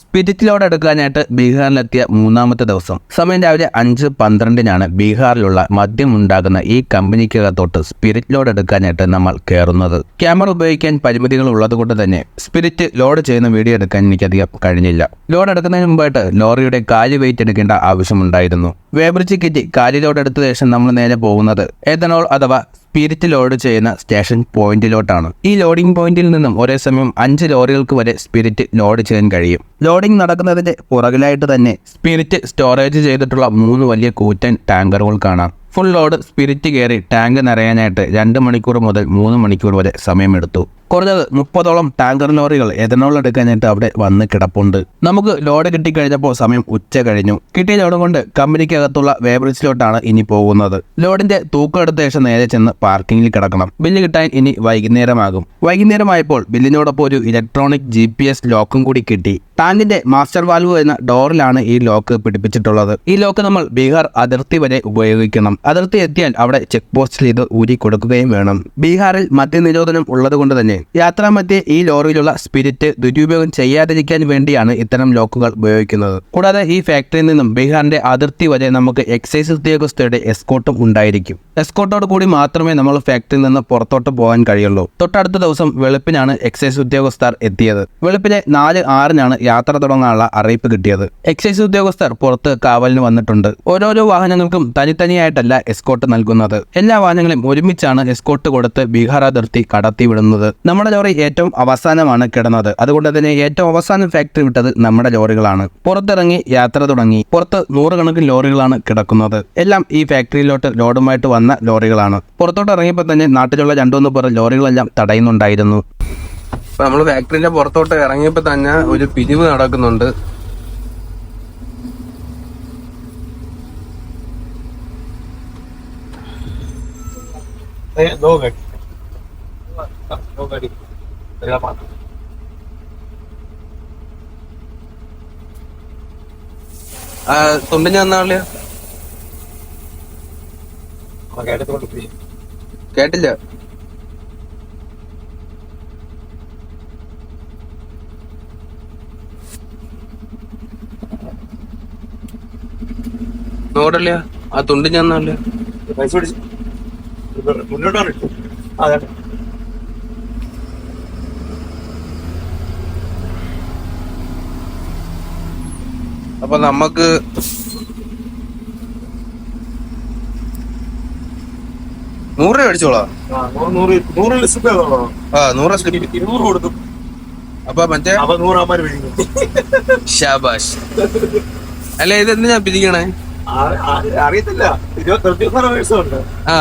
സ്പിരിറ്റിലോട് എടുക്കാനായിട്ട് ബീഹാറിലെത്തിയ മൂന്നാമത്തെ ദിവസം. സമയം രാവിലെ അഞ്ച് പന്ത്രണ്ടിനാണ് ബീഹാറിലുള്ള മദ്യം ഉണ്ടാകുന്ന ഈ കമ്പനിക്കകത്തോട്ട് സ്പിരിറ്റ് ലോഡ് എടുക്കാനായിട്ട് നമ്മൾ കയറുന്നത്. ക്യാമറ ഉപയോഗിക്കാൻ പരിമിതികൾ ഉള്ളതുകൊണ്ട് തന്നെ സ്പിരിറ്റ് ലോഡ് ചെയ്യുന്ന വീഡിയോ എടുക്കാൻ എനിക്കധികം കഴിഞ്ഞില്ല. ലോഡ് എടുക്കുന്നതിന് മുമ്പായിട്ട് ലോറിയുടെ കാലി വെയിറ്റ് എടുക്കേണ്ട ആവശ്യമുണ്ടായിരുന്നു വേബ്രിഡ്ജ് കിറ്റി കാലി ലോഡ് എടുത്ത ശേഷം നമ്മൾ നേരെ പോകുന്നത് എഥനോൾ അഥവാ സ്പിരിറ്റ് ലോഡ് ചെയ്യുന്ന സ്റ്റേഷൻ പോയിന്റിലോട്ടാണ്. ഈ ലോഡിംഗ് പോയിന്റിൽ നിന്നും ഒരേ സമയം അഞ്ച് ലോറികൾക്ക് വരെ സ്പിരിറ്റ് ലോഡ് ചെയ്യാൻ കഴിയും. ലോഡിംഗ് നടക്കുന്നതിന്റെ പുറകിലായിട്ട് തന്നെ സ്പിരിറ്റ് സ്റ്റോറേജ് ചെയ്തിട്ടുള്ള മൂന്ന് വലിയ കൂറ്റൻ ടാങ്കറുകൾ കാണാം. ഫുൾ ലോഡ് സ്പിരിറ്റ് കയറി ടാങ്ക് നിറയാനായിട്ട് രണ്ട് മണിക്കൂർ മുതൽ മൂന്ന് മണിക്കൂർ വരെ സമയമെടുത്തു. കുറഞ്ഞത് മുപ്പതോളം ടാങ്കർ ലോറികൾ എഥനോൾ എടുക്കാനായിട്ട് അവിടെ വന്ന് കിടപ്പുണ്ട്. നമുക്ക് ലോഡ് കിട്ടിക്കഴിഞ്ഞപ്പോൾ സമയം ഉച്ച കഴിഞ്ഞു. കിട്ടിയ ലോഡ് കൊണ്ട് കമ്പനിക്കകത്തുള്ള വേബ്രിഡ്ജിലോട്ടാണ് ഇനി പോകുന്നത്. ലോഡിന്റെ തൂക്കം എടുത്ത ശേഷം നേരെ ചെന്ന് പാർക്കിങ്ങിൽ കിടക്കണം. ബില്ല് കിട്ടാൻ ഇനി വൈകുന്നേരമാകും. വൈകുന്നേരമായപ്പോൾ ബില്ലിനോടൊപ്പം ഒരു ഇലക്ട്രോണിക് ജി ലോക്കും കൂടി കിട്ടി. ടാങ്കിന്റെ മാസ്റ്റർ വാൽവ് എന്ന ഡോറിലാണ് ഈ ലോക്ക് പിടിപ്പിച്ചിട്ടുള്ളത്. ഈ ലോക്ക് നമ്മൾ ബീഹാർ അതിർത്തി വരെ ഉപയോഗിക്കണം. അതിർത്തി എത്തിയാൽ അവിടെ ചെക്ക് പോസ്റ്റിൽ ഇത് ഊരി കൊടുക്കുകയും വേണം. ബീഹാറിൽ മദ്യനിരോധനം ഉള്ളതുകൊണ്ട് തന്നെ യാത്രാമധ്യേ ഈ ലോറിയിലുള്ള സ്പിരിറ്റ് ദുരുപയോഗം ചെയ്യാതിരിക്കാൻ വേണ്ടിയാണ് ഇത്തരം ലോക്കുകൾ ഉപയോഗിക്കുന്നത്. കൂടാതെ ഈ ഫാക്ടറിയിൽ നിന്നും ബീഹാറിന്റെ അതിർത്തി വരെ നമുക്ക് എക്സൈസ് ഉദ്യോഗസ്ഥരുടെ എസ്കോട്ടും ഉണ്ടായിരിക്കും. എസ്കോട്ടോട് കൂടി മാത്രമേ നമ്മൾ ഫാക്ടറിയിൽ നിന്ന് പുറത്തോട്ട് പോകാൻ കഴിയുള്ളൂ. തൊട്ടടുത്ത ദിവസം വെളുപ്പിനാണ് എക്സൈസ് ഉദ്യോഗസ്ഥർ എത്തിയത്. വെളുപ്പിലെ നാല് ആറിനാണ് യാത്ര തുടങ്ങാനുള്ള അറിയിപ്പ് കിട്ടിയത്. എക്സൈസ് ഉദ്യോഗസ്ഥർ പുറത്ത് കാവലിന് വന്നിട്ടുണ്ട്. ഓരോരോ വാഹനങ്ങൾക്കും തനിത്തനിയായിട്ടല്ല എസ്കോട്ട് നൽകുന്നത്. എല്ലാ വാഹനങ്ങളെയും ഒരുമിച്ചാണ് എസ്കോട്ട് കൊടുത്ത് ബീഹാർ അതിർത്തി കടത്തിവിടുന്നത്. നമ്മുടെ ലോറി ഏറ്റവും അവസാനമാണ് കിടന്നത്. അതുകൊണ്ട് തന്നെ ഏറ്റവും അവസാനം ഫാക്ടറി വിട്ടത് നമ്മുടെ ലോറികളാണ്. പുറത്തിറങ്ങി യാത്ര തുടങ്ങി. പുറത്ത് നൂറുകണക്കിന് ലോറികളാണ് കിടക്കുന്നത്. എല്ലാം ഈ ഫാക്ടറിയിലോട്ട് ലോഡുമായിട്ട് വന്ന ലോറികളാണ്. പുറത്തോട്ട് ഇറങ്ങിയപ്പോൾ തന്നെ നാട്ടിലുള്ള രണ്ടുമൂന്ന് പേർ ലോറികളെല്ലാം തടയുന്നുണ്ടായിരുന്നു. നമ്മൾ ഫാക്ടറിന്റെ പുറത്തോട്ട് ഇറങ്ങിയപ്പോൾ തന്നെ ഒരു പിരിവ് നടക്കുന്നുണ്ട്. दो गाड़ी दो गाड़ी तेरा पास തുണ്ടിന് വന്നാളിയ गाड़ी तो फ्री കേട്ടില്ല നോടല്ലേ ആ തുണ്ടിന് വന്നാളിയ പൈസ പിടിച്ച് മുന്നോട്ടാണ്. അതെ അപ്പൊ നമുക്ക് നൂറ് രൂപ അടിച്ചോളാ. ആ, നൂറ് സ്ലിപ്പ് ഇരുന്നൂറ് കൊടുക്കും അപ്പൊ മറ്റേ? ഷാബാഷ് അല്ല ഇത് എന്തിനാ പിരിക്കണേ അറിയത്തില്ല. ഇരുപത്തി ഇരുപത്തിനാല് ഉണ്ട് ആ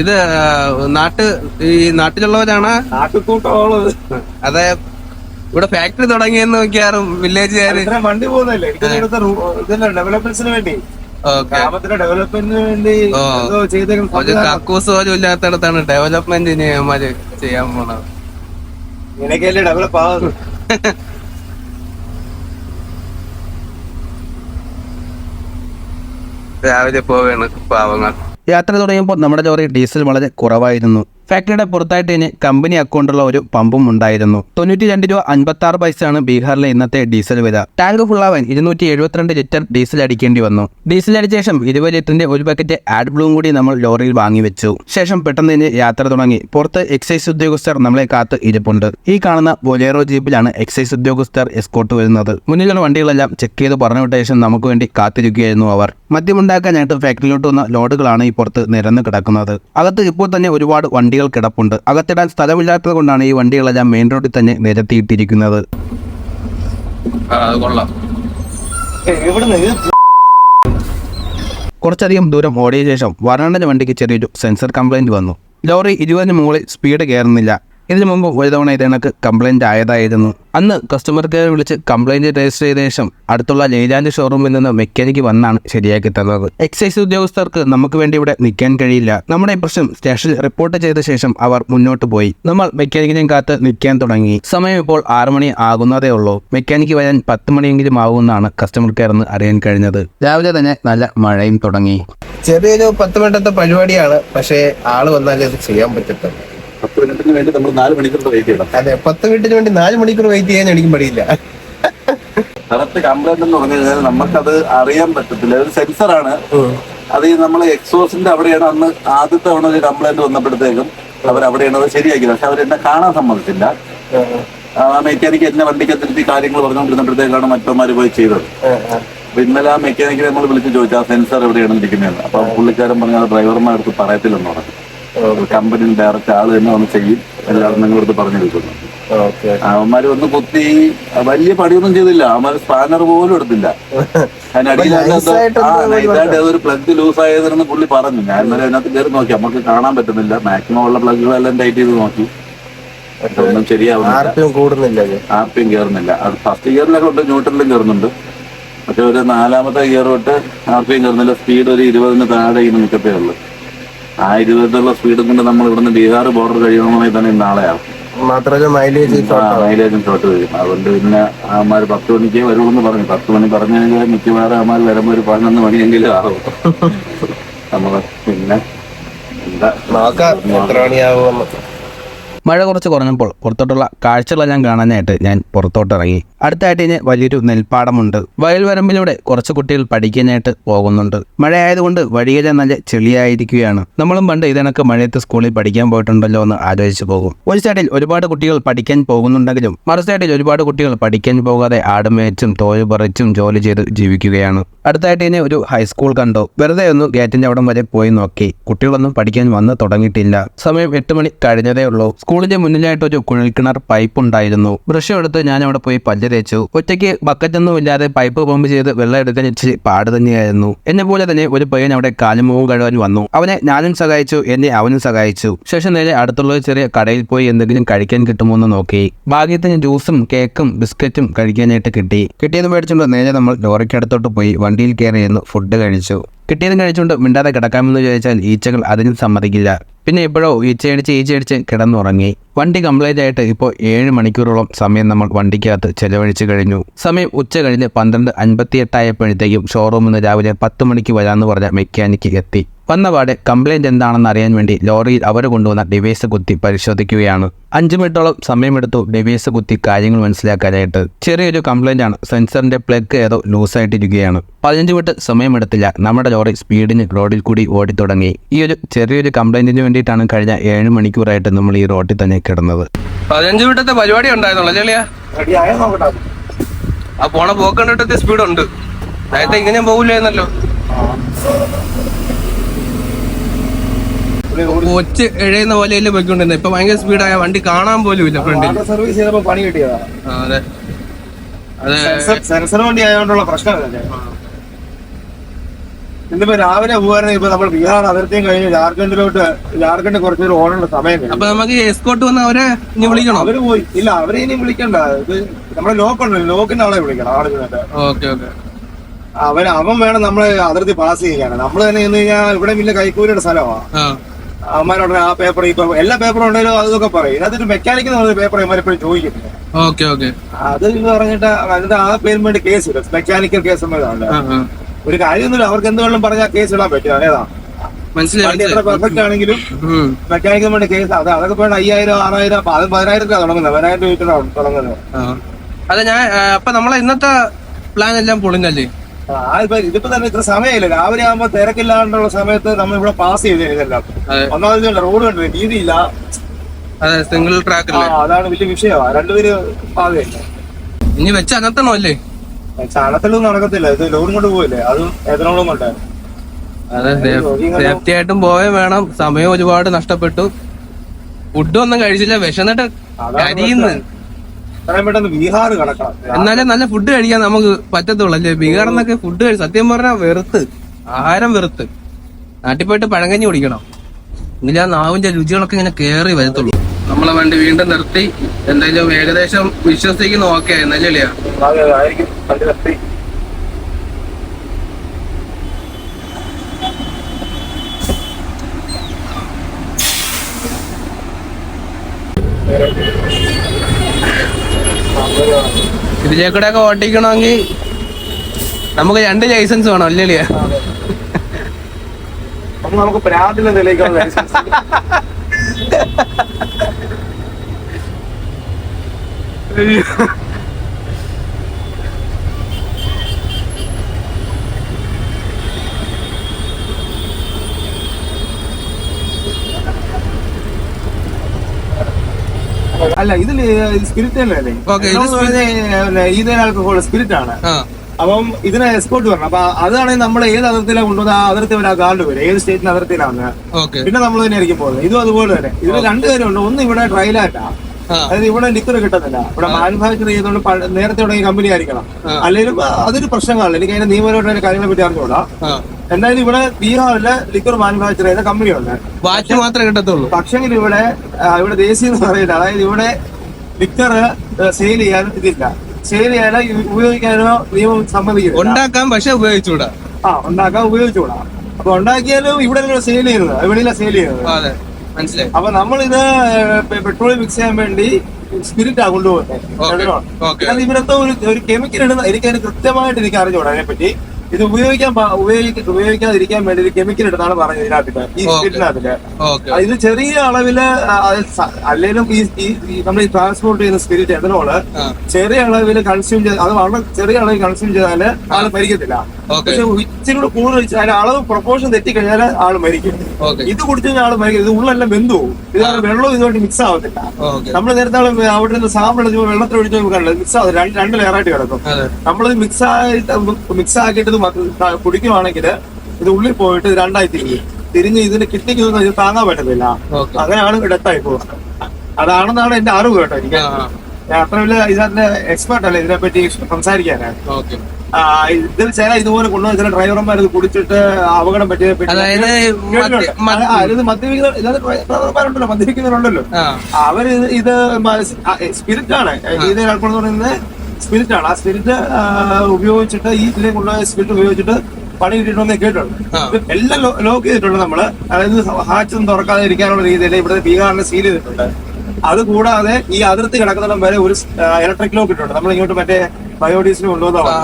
ഇത് നാട്ട് ഈ നാട്ടിലുള്ളവരാണ്? അതെ. ഇവിടെ ഫാക്ടറി തുടങ്ങിയെന്ന് നോക്കിയാറും വില്ലേജുകാര് വണ്ടി പോകുന്നല്ലേ ഡെവലപ്മെന്റ്സിന് വേണ്ടി. കക്കൂസ് പോലും ഇല്ലാത്തടത്താണ് ഡെവലപ്മെന്റ് ഇനി ചെയ്യാൻ പോണത്. നിനക്കല്ലേ ഡെവലപ്പ് ആവുന്നു രാവിലെ പോവാണ് പാവങ്ങൾ. യാത്ര തുടങ്ങിയപ്പോൾ നമ്മുടെ ലോറി ഡീസൽ വളരെ കുറവായിരുന്നു. ഫാക്ടറിയുടെ പുറത്തായിട്ട് ഇനി കമ്പനി അക്കൗണ്ടുള്ള ഒരു പമ്പും ഉണ്ടായിരുന്നു. തൊണ്ണൂറ്റി രണ്ട് രൂപ അൻപത്തി ആറ് പൈസയാണ് ബീഹാറിലെ ഇന്നത്തെ ഡീസൽ വില. ടാങ്ക് ഫുള്ളാവാൻ ഇരുന്നൂറ്റി എഴുപത്തിരണ്ട് ലിറ്റർ ഡീസൽ അടിക്കേണ്ടി വന്നു. ഡീസൽ അടിച്ച ശേഷം ഇരുപത് ലിറ്ററിന്റെ ഒരു പാക്കറ്റ് ആഡ് ബ്ലൂം കൂടി നമ്മൾ ലോറിയിൽ വാങ്ങി വെച്ചു. ശേഷം പെട്ടെന്ന് ഇനി യാത്ര തുടങ്ങി. പുറത്ത് എക്സൈസ് ഉദ്യോഗസ്ഥർ നമ്മളെ കാത്ത് ഇരിപ്പുണ്ട്. ഈ കാണുന്ന ബൊലേറോ ജീപ്പിലാണ് എക്സൈസ് ഉദ്യോഗസ്ഥർ എസ്കോട്ട് വരുന്നത്. മുന്നിലുള്ള വണ്ടികളെല്ലാം ചെക്ക് ചെയ്ത് പറഞ്ഞു വിട്ട ശേഷം നമുക്ക് വേണ്ടി കാത്തിരിക്കുകയായിരുന്നു അവർ. മദ്യമുണ്ടാക്കാനായിട്ട് ഫാക്ടറിയിലോട്ട് വന്ന ലോഡുകളാണ് ഈ പുറത്ത് നിരന്ന് കിടക്കുന്നത്. അകത്ത് ഇപ്പോൾ തന്നെ ഒരുപാട് വണ്ടികൾ കിടപ്പുണ്ട്. അകത്തിടാൻ സ്ഥലമില്ലാത്തത് കൊണ്ടാണ് ഈ വണ്ടികളെല്ലാം മെയിൻ റോഡിൽ തന്നെ നിരത്തിയിട്ടിരിക്കുന്നത്. കുറച്ചധികം ദൂരം ഓടിയ ശേഷം വരണന്റെ വണ്ടിക്ക് ചെറിയൊരു സെൻസർ കംപ്ലൈന്റ് വന്നു. ലോറി ഇരുപതിന് മുകളിൽ സ്പീഡ് കയറുന്നില്ല. ഇതിനു മുമ്പ് ഒരു തവണ ഇത് കണക്ക് കംപ്ലൈന്റ് ആയതായിരുന്നു. അന്ന് കസ്റ്റമർ കെയർ വിളിച്ച് കംപ്ലൈന്റ് രജിസ്റ്റർ ചെയ്ത ശേഷം അടുത്തുള്ള ലൈലാൻഡ് ഷോറൂമിൽ നിന്ന് മെക്കാനിക്ക് വന്നാണ് ശരിയാക്കി തന്നത്. എക്സൈസ് ഉദ്യോഗസ്ഥർക്ക് നമുക്ക് വേണ്ടി ഇവിടെ നിൽക്കാൻ കഴിയില്ല. നമ്മുടെ പ്രശ്നം സ്റ്റേഷനിൽ റിപ്പോർട്ട് ചെയ്ത ശേഷം അവർ മുന്നോട്ട് പോയി. നമ്മൾ മെക്കാനിക്കിനെയും കാത്ത് നിൽക്കാൻ തുടങ്ങി. സമയം ഇപ്പോൾ ആറു മണി ആകുന്നതേ ഉള്ളൂ. മെക്കാനിക്ക് വരാൻ പത്ത് മണിയെങ്കിലും ആകുമെന്നാണ് കസ്റ്റമർ കെയർ എന്ന് അറിയാൻ കഴിഞ്ഞത്. രാവിലെ തന്നെ നല്ല മഴയും തുടങ്ങി. ചെറിയൊരു പത്ത് മിനിറ്റത്തെ പരിപാടിയാണ്. പക്ഷേ ആൾ വന്നാലേ ഇത് ചെയ്യാൻ പറ്റത്തുള്ളൂ. പത്ത് മിനിറ്റിന് വേണ്ടി നമ്മൾ നാല് മണിക്കൂർ വെയിറ്റ് ചെയ്യണം. അതെ പത്ത് മിനിറ്റിന് വേണ്ടി നാല് മണിക്കൂർ വെയിറ്റ് ചെയ്യാൻ എനിക്കും പടിയില്ല കറക്റ്റ് കംപ്ലൈന്റ് എന്ന് പറഞ്ഞു കഴിഞ്ഞാൽ നമുക്കത് അറിയാൻ പറ്റത്തില്ല. ഒരു സെൻസറാണ് അത് നമ്മൾ എക്സോസിന്റെ അവിടെയാണ് അന്ന് ആദ്യത്തെ തവണ ഒരു കംപ്ലൈന്റ് വന്നപ്പോഴത്തേക്കും അവർ അവിടെയാണ് അത് ശരിയാക്കിയത്. പക്ഷെ അവരെന്നെ കാണാൻ സമ്മതിച്ചില്ല. ആ മെക്കാനിക്ക് എന്നെ വണ്ടിക്ക് തിരുത്തി കാര്യങ്ങൾ പറഞ്ഞുകൊണ്ടിരുന്നപ്പോഴത്തേക്കാണ് മറ്റന്മാര് പോയി ചെയ്തത്. അപ്പൊ ഇന്നലെ ആ മെക്കാനിക്കിനെ നമ്മൾ വിളിച്ച് ചോദിച്ചു ആ സെൻസർ എവിടെയാണ് ഇരിക്കുന്നതെന്ന് അപ്പൊ പുള്ളിക്കാരൻ പറഞ്ഞ ഡ്രൈവർമാർക്ക് പറയത്തില്ലെന്ന് പറഞ്ഞു. കമ്പനി ഡയറക്റ്റ് ആൾ തന്നെ വന്ന് ചെയ്യും. എല്ലാവരും നിങ്ങളടുത്ത് പറഞ്ഞു കൊടുക്കുന്നു. അവന്മാര് വന്ന് കൊത്തി വലിയ പണിയൊന്നും ചെയ്തില്ല. അവന്മാര് സ്പാനർ പോലും എടുത്തില്ല. അതിനടിയിൽ ഒരു പ്ലഗ് ലൂസ് ആയതെന്ന് പുള്ളി പറഞ്ഞു. ഞാൻ ഇന്നലെ അതിനകത്ത് കയറി നോക്കി. നമുക്ക് കാണാൻ പറ്റുന്നില്ല. മാക്സിമം ഉള്ള പ്ലഗുകളെല്ലാം ടൈറ്റ് ചെയ്ത് നോക്കി. ഒന്നും ശരിയാവുന്നില്ല. കൂടുന്നില്ല ഇത്. ആർപ്പിയും കയറുന്നില്ല അത് ഫസ്റ്റ് ഗിയറിലൊക്കെ ഉണ്ട്. ന്യൂട്രലിലും കയറുന്നുണ്ട് പക്ഷെ ഒരു നാലാമത്തെ ഗിയർ തൊട്ട് ആർപ്പിയും കയറുന്നില്ല സ്പീഡ് ഒരു ഇരുപതിന് താഴെ ഇങ്ങനെ നിൽക്കത്തേ ഉള്ളൂ. ആ ഇരുപതുള്ള സ്പീഡ് കൊണ്ട് നമ്മൾ ഇവിടുന്ന് ബീഹാർ ബോർഡർ കഴിയണമെങ്കിൽ തന്നെ നാളെ ആവും മാത്രമല്ല മൈലേജ് ആ മൈലേജും ഷോട്ട് വരും. അതുകൊണ്ട് പിന്നെ അമ്മമാർ പത്ത് മണിക്ക് വരുമെന്ന് പറഞ്ഞു. പത്ത് മണി പറഞ്ഞു കഴിഞ്ഞാൽ മിക്കവാറും അമ്മമാർ വരുമ്പോൾ ഒരു പതിനൊന്ന് മണിയെങ്കിലും ആവും. നമ്മൾ പിന്നെ എന്താ? നോക്കാം എത്ര മണിയാവുമെന്ന് മഴ കുറച്ച് കുറഞ്ഞപ്പോൾ പുറത്തോട്ടുള്ള കാഴ്ചകളെല്ലാം കാണാനായിട്ട് ഞാൻ പുറത്തോട്ടിറങ്ങി. അടുത്തായിട്ട് ഇനി വലിയൊരു നെൽപ്പാടമുണ്ട്. വയൽ വരമ്പിലൂടെ കുറച്ച് കുട്ടികൾ പഠിക്കാനായിട്ട് പോകുന്നുണ്ട്. മഴയായതുകൊണ്ട് വഴിയെല്ലാം നല്ല ചെളിയായിരിക്കുകയാണ്. നമ്മളും പണ്ട് ഇതിനൊക്കെ മഴയത്ത് സ്കൂളിൽ പഠിക്കാൻ പോയിട്ടുണ്ടല്ലോ എന്ന് ആലോചിച്ചു പോകും. ഒരു സൈഡിൽ ഒരുപാട് കുട്ടികൾ പഠിക്കാൻ പോകുന്നുണ്ടെങ്കിലും മറു സൈഡിൽ ഒരുപാട് കുട്ടികൾ പഠിക്കാൻ പോകാതെ ആടുമേച്ചും തോൽ പറിച്ചും ജോലി ചെയ്ത് ജീവിക്കുകയാണ്. അടുത്തായിട്ട് ഇനി ഒരു ഹൈസ്കൂൾ കണ്ടു. വെറുതെ ഒന്ന് ഗേറ്റിന്റെ അവിടം വരെ പോയി നോക്കി. കുട്ടികളൊന്നും പഠിക്കാൻ വന്ന് തുടങ്ങിയിട്ടില്ല. സമയം എട്ട് മണി കഴിഞ്ഞതേ ഉള്ളൂ. സ്കൂളിന്റെ മുന്നിലായിട്ട് ഒരു കുഴൽക്കിണർ പൈപ്പ് ഉണ്ടായിരുന്നു. ബ്രഷ് എടുത്ത് ഞാൻ അവിടെ പോയി പല്ല് തേച്ചു. ഒറ്റയ്ക്ക് ബക്കറ്റൊന്നും ഇല്ലാതെ പൈപ്പ് പമ്പ് ചെയ്ത് വെള്ളം എടുക്കാൻ ഇച്ചിരി പാട് തന്നെയായിരുന്നു. എന്നെ പോലെ തന്നെ ഒരു പയ്യൻ അവിടെ കാലുമുഖം കഴുകാൻ വന്നു. അവനെ ഞാനും സഹായിച്ചു എന്നെ അവനും സഹായിച്ചു. ശേഷം നേരെ അടുത്തുള്ള ചെറിയ കടയിൽ പോയി എന്തെങ്കിലും കഴിക്കാൻ കിട്ടുമോ എന്ന് നോക്കി. ഭാഗ്യത്തിന് ജ്യൂസും കേക്കും ബിസ്ക്കറ്റും കഴിക്കാനായിട്ട് കിട്ടി. കിട്ടിയത് മേടിച്ചുകൊണ്ട് നേരെ നമ്മൾ ലോറിക്കടുത്തോട്ട് പോയി വണ്ടിയിൽ കയറി എന്ന് ഫുഡ് കഴിച്ചു. കിട്ടിയതും കഴിച്ചുകൊണ്ട് മിണ്ടാതെ കിടക്കാമെന്ന് ചോദിച്ചാൽ ഈച്ചകൾ അതിനും സമ്മതിക്കില്ല. പിന്നെ ഇപ്പോഴോ ഈച്ചയടിച്ച് ഈച്ചയടിച്ച് കിടന്നുറങ്ങി. വണ്ടി കംപ്ലൈന്റ് ആയിട്ട് ഇപ്പോൾ ഏഴ് മണിക്കൂറോളം സമയം നമ്മൾ വണ്ടിക്കകത്ത് ചെലവഴിച്ചു കഴിഞ്ഞു. സമയം ഉച്ച കഴിഞ്ഞ് പന്ത്രണ്ട് അൻപത്തിയെട്ടായപ്പോഴത്തേക്കും ഷോറൂമിൽ നിന്ന് രാവിലെ പത്ത് മണിക്ക് വരാമെന്ന് പറഞ്ഞ മെക്കാനിക്ക് എത്തി. വന്നപാടെ കംപ്ലൈന്റ് എന്താണെന്ന് അറിയാൻ വേണ്ടി ലോറിയിൽ അവർ കൊണ്ടുവന്ന ഡിവൈസ് കുത്തി പരിശോധിക്കുകയാണ്. അഞ്ച് മിനിറ്റോളം സമയമെടുത്തു ഡിവൈസ് കുത്തി കാര്യങ്ങൾ മനസ്സിലാക്കാനായിട്ട്. ചെറിയൊരു കംപ്ലൈന്റ് ആണ്. സെൻസറിന്റെ പ്ലഗ് ഏതോ ലൂസായിട്ടിരിക്കുകയാണ്. പതിനഞ്ച് മിനിറ്റ് സമയമെടുത്തില്ല. നമ്മുടെ ലോറി സ്പീഡിന് റോഡിൽ കൂടി ഓടി തുടങ്ങി ഈ ഒരു ചെറിയൊരു കംപ്ലൈന്റിന് വേണ്ടിയിട്ടാണ് കഴിഞ്ഞ ഏഴ് മണിക്കൂറായിട്ട് നമ്മൾ ഈ റോഡിൽ തന്നെ കിടന്നത്. പതിനഞ്ച് മിനിറ്റത്തെ പരിപാടി ഉണ്ടായിരുന്നുള്ളൂ ചെളിയാ ആ പോണ പോക്കണ്ടിട്ട് സ്പീഡ് ഉണ്ട്. നേരത്തെ ഇങ്ങനെ പോകില്ലായിരുന്നല്ലോ കൊച്ച് എഴയുന്ന പോലെയല്ലേ പോയിക്കൊണ്ടിരുന്നത്? ഇപ്പൊ ഭയങ്കര സ്പീഡായ വണ്ടി കാണാൻ പോലും ഇല്ല ഫ്രണ്ടിൽ സർവീസ് ചെയ്തപ്പോ പണി കിട്ടിയതാ. അതെ. സെൻസർ വണ്ടി ആയതുകൊണ്ടുള്ള പ്രശ്നമല്ലേ? ഇന്നിപ്പോ രാവിലെ പോകാനെങ്കിൽ ഇപ്പൊ നമ്മൾ ബീഹാർ അതിർത്തിയും കഴിഞ്ഞ് ജാർഖണ്ഡിലോട്ട് ജാർഖണ്ഡ് കുറച്ചൊരു ഓണുള്ള സമയം അപ്പൊ നമുക്ക് എസ്കോട്ട് വന്ന് അവരെ ഇനി വിളിക്കണം? അവർ പോയി. ഇല്ല അവരെ ഇനി വിളിക്കണ്ട. ഇത് നമ്മുടെ ലോക്ക് ഉണ്ടല്ലോ ലോക്കിന്റെ ആളെ വിളിക്കണം ആൾ. Okay okay. അവൻ അവൻ വേണം നമ്മളെ അതിർത്തി പാസ് ചെയ്യാനാണ് നമ്മൾ തന്നെ എന്ന് കഴിഞ്ഞാൽ ഇവിടെ വലിയ കൈക്കൂലിയുടെ സ്ഥലമാണ് അവന്മാരോട് ആ പേപ്പർ ഇപ്പൊ എല്ലാ പേപ്പറും ഉണ്ടെങ്കിലും അതൊക്കെ പറയും. ഇതിനകത്തൊരു മെക്കാനിക് എന്ന് പറഞ്ഞ പേപ്പർ ഇവന്മാരെപ്പോഴും ചോദിക്കുന്നില്ല. Okay okay. അത് പറഞ്ഞിട്ട് അതിന്റെ ആ പേരും വേണ്ടി കേസ് ഇടും. മെക്കാനിക്കൽ കേസ് എന്നതാണ് ഒരു കാര്യമൊന്നുമില്ല. അവർക്ക് എന്ത് വേണം പറഞ്ഞാൽ കേസ് ഇടാൻ പറ്റും. ഏതാ പെർഫെക്റ്റ് ആണെങ്കിലും മെക്കാനിക്കൽ വേണ്ടി കേസ് അത് അതൊക്കെ വേണം അയ്യായിരം ആറായിരം പതിനായിരം രൂപ തുടങ്ങുന്നത്. പതിനായിരം രൂപ തുടങ്ങുന്നത്. അതെ ഞാൻ അപ്പൊ നമ്മളെ ഇന്നത്തെ പ്ലാൻ എല്ലാം പൊളിഞ്ഞല്ലേ? ഇതിപ്പോ തന്നെ ഇത്ര സമയമില്ല. രാവിലെ ആകുമ്പോ തിരക്കില്ലാണ്ടുള്ള സമയത്ത് നമ്മൾ ഇവിടെ പാസ് ചെയ്ത് ഇതെല്ലാം. ഒന്നാമത് റോഡ് കണ്ടില്ല? രീതിയില്ല. സിംഗിൾ ട്രാക്ക് അതാണ് വലിയ വിഷയമാണ് രണ്ടുപേര് പാതയില്ല ഇനി വെച്ച് അനത്തണോ അല്ലേ? ചാണത്തിലൊന്നും നടക്കത്തില്ല. ഇത് ലോഡും കൊണ്ട് പോയില്ലേ അതും എത്രനോളം കൊണ്ട്. അതെ സേഫ്റ്റി ആയിട്ടും പോവേ വേണം. സമയം ഒരുപാട് നഷ്ടപ്പെട്ടു. ഫുഡ് ഒന്നും കഴിച്ചില്ല. വിശന്നിട്ട് കരിയുന്നു. എത്രയും പെട്ടെന്ന് ബീഹാർ കടക്കണം. എന്നാലേ നല്ല ഫുഡ് കഴിക്കാൻ നമുക്ക് പറ്റത്തുള്ളൂ. അല്ലേ? ബീഹാർ എന്നൊക്കെ ഫുഡ് കഴിച്ച് സത്യം പറഞ്ഞാൽ വെറുത്ത്. ആഹാരം വെറുത്ത്. നാട്ടിൽ പോയിട്ട് പഴങ്കഞ്ഞി കുടിക്കണം. എങ്കിലും ആ നാവിന്റെ രുചികളൊക്കെ ഇങ്ങനെ കേറി വരത്തുള്ളൂ. നമ്മളെ വണ്ടി വീണ്ടും നിർത്തി. എന്തായാലും ഏകദേശം വിശ്വസിക്കുന്ന ഓക്കെ ആയിരുന്നല്ലേ Thank you. ആയിരിക്കും കൂടെ ഒക്കെ ഓട്ടിക്കണമെങ്കിൽ നമുക്ക് രണ്ട് ലൈസൻസ് വേണം അല്ലേ നമുക്ക് ലൈസൻസ്. അല്ല ഇതിൽ സ്പിരിറ്റ് അല്ലേ ഇത്? ആൽക്കഹോൾ സ്പിരിറ്റ് ആണ്. അപ്പം ഇതിനെ എക്സ്പോർട്ട് വരണം. അപ്പൊ അതാണെങ്കിൽ നമ്മൾ ഏത് അതിർത്തിയിലാണ് കൊണ്ടുവന്ന ആ അതിർത്തി വരെ ആ ഗാർഡ് വരും. ഏത് സ്റ്റേറ്റിന്റെ അതിർത്തിയിലാണ്. പിന്നെ നമ്മൾ തന്നെ ആയിരിക്കും പോകുന്നത്. ഇതും അതുപോലെ തന്നെ. ഇതിൽ രണ്ട് കാര്യമുണ്ട്. ഒന്ന് ഇവിടെ ആ. അതായത് ഇവിടെ ലിക്വർ കിട്ടുന്നില്ല. ഇവിടെ മാനുഫാക്ചർ ചെയ്തുകൊണ്ട് നേരത്തെ തുടങ്ങിയ കമ്പനി ആയിരിക്കണം. അല്ലെങ്കിൽ അതൊരു പ്രശ്നങ്ങളല്ല. എനിക്ക് അതിന്റെ നിയമപരമായിട്ട് കാര്യങ്ങളെ പറ്റി അറിഞ്ഞുകൂടാ. എന്തായാലും ഇവിടെ ബീഹാറിലെ ലിക്വർ മാനുഫാക്ചർ ചെയ്ത കമ്പനിയുണ്ട് വാച്ച് മാത്രമേ കിട്ടത്തുള്ളൂ. പക്ഷെങ്കിൽ ഇവിടെ ഇവിടെ ദേശീയ എന്ന് പറയുന്നത് അതായത് ഇവിടെ ലിക്വർ സെയിൽ ചെയ്യാൻ ഇതില്ല. സെയിൽ ചെയ്യാനോ ഉപയോഗിക്കാനോ നിയമം സമ്മതിക്കില്ല ഉണ്ടാക്കാൻ പക്ഷെ ഉപയോഗിച്ചുകൂടാ. ആ ഉണ്ടാക്കാൻ ഉപയോഗിച്ചുകൂടാ. അപ്പൊ ഉണ്ടാക്കിയാലും ഇവിടെ സെയിൽ ചെയ്യുന്നത് ഇവിടെ സെയിൽ ചെയ്യുന്നത്. അതെ. മനസ്സിലായി. അപ്പൊ നമ്മളിത് പെട്രോൾ മിക്സ് ചെയ്യാൻ വേണ്ടി സ്പിരിറ്റ് ആ കൊണ്ടുപോകുന്നത്. അത് ഇവരത്തെ ഒരു ഒരു കെമിക്കൽ ഇടുന്ന എനിക്ക് അതിന് കൃത്യമായിട്ട് എനിക്ക് അറിഞ്ഞൂടാ അതിനെപ്പറ്റി. ഇത് ഉപയോഗിക്കാൻ ഉപയോഗിക്ക ഉപയോഗിക്കാതിരിക്കാൻ വേണ്ടി ഒരു കെമിക്കൽ ഇടുന്നതാണ് പറഞ്ഞത് ഇതിനകത്തിൽ ഈ. സ്പിരിറ്റിനകത്തിൽ ഇത് ചെറിയ അളവിൽ അല്ലെങ്കിലും ഈ നമ്മൾ ഈ ട്രാൻസ്പോർട്ട് ചെയ്യുന്ന സ്പിരിറ്റ് എത്തനോൾ ചെറിയ അളവിൽ കൺസ്യൂം ചെയ്ത് അത് വളരെ ചെറിയ അളവിൽ കൺസ്യൂം ചെയ്താൽ ആൾ മരിക്കത്തില്ല. പക്ഷെ ഇച്ചിരി കൂടെ കൂടുതൽ അതിന്റെ അളവ് പ്രൊപ്പോർഷൻ തെറ്റിക്കഴിഞ്ഞാൽ ആൾ മരിക്കും. ഇത് കുടിച്ചു കഴിഞ്ഞാൽ ആൾ മരിക്കും. ഇത് ഉള്ളെല്ലാം പോകും ഇത് വെള്ളം ഇതുമായിട്ട് മിക്സ് ആവത്തില്ല. നമ്മൾ നേരത്തെ ആൾ അവിടെ നിന്ന് സാമ്പിൾ വെള്ളത്തിൽ ഒഴിച്ചു നോക്കാനുള്ളത് മിക്സ് ആവും രണ്ട് രണ്ട് ലെയറായിട്ട് കിടക്കും. നമ്മളത് മിക്സ് ആയിട്ട് മിക്സ് ആക്കിയിട്ട് ഇത് കുടിക്കുവാണെങ്കിൽ ഇത് ഉള്ളിൽ പോയിട്ട് രണ്ടായി തിരിഞ്ഞ് തിരിഞ്ഞ് ഇതിന്റെ കിഡ്നിക്ക് ഇത് താങ്ങാൻ പറ്റത്തില്ല. അങ്ങനെയാണ് ഡെത്തായി പോകുന്നത് അതാണെന്നാണ് എന്റെ അറിവ് കേട്ടോ എനിക്ക്. ഞാൻ അത്ര വലിയ ഇതിന്റെ എക്സ്പെർട്ട് അല്ല ഇതിനെപ്പറ്റി സംസാരിക്കാനാണ്. ഓക്കെ. ആ, ഇതിൽ ചില ഇതുപോലെ കൊണ്ടുവന്ന ചില ഡ്രൈവർമാർ ഇത് കുടിച്ചിട്ട് അപകടം പറ്റിയ അതായത് മദ്യപിക്കുന്ന ഡ്രൈവർമാരുണ്ടല്ലോ മദ്യപിക്കുന്നവരുണ്ടല്ലോ. ആ. അവർ ഇത് സ്പിരിറ്റ് ആണ് ഇത് ആൾക്കാർ പറയുന്നത് സ്പിരിറ്റ് ആണ് ആ സ്പിരിറ്റ് ഉപയോഗിച്ചിട്ട് ഈ ഇതിനെ കൊണ്ടുപോയ സ്പിരിറ്റ് ഉപയോഗിച്ചിട്ട് പണി കിട്ടിയിട്ടുണ്ടെന്ന് കേട്ടിട്ടുണ്ട്. എല്ലാം ലോക്ക് ചെയ്തിട്ടുണ്ട് നമ്മൾ. അതായത് ഹാച്ചൊന്നും തുറക്കാതെ ഇരിക്കാനുള്ള രീതിയിൽ ഇവിടെ ബീഹാറിനെ സീൽ ചെയ്തിട്ടുണ്ട്. അത് കൂടാതെ ഈ അതിർത്തി കിടക്കുന്നിടം വരെ ഒരു ഇലക്ട്രിക് ലോക്ക് ഇട്ടുണ്ട് നമ്മൾ ഇങ്ങോട്ട് മറ്റേ ബയോഡീസിനും ആ,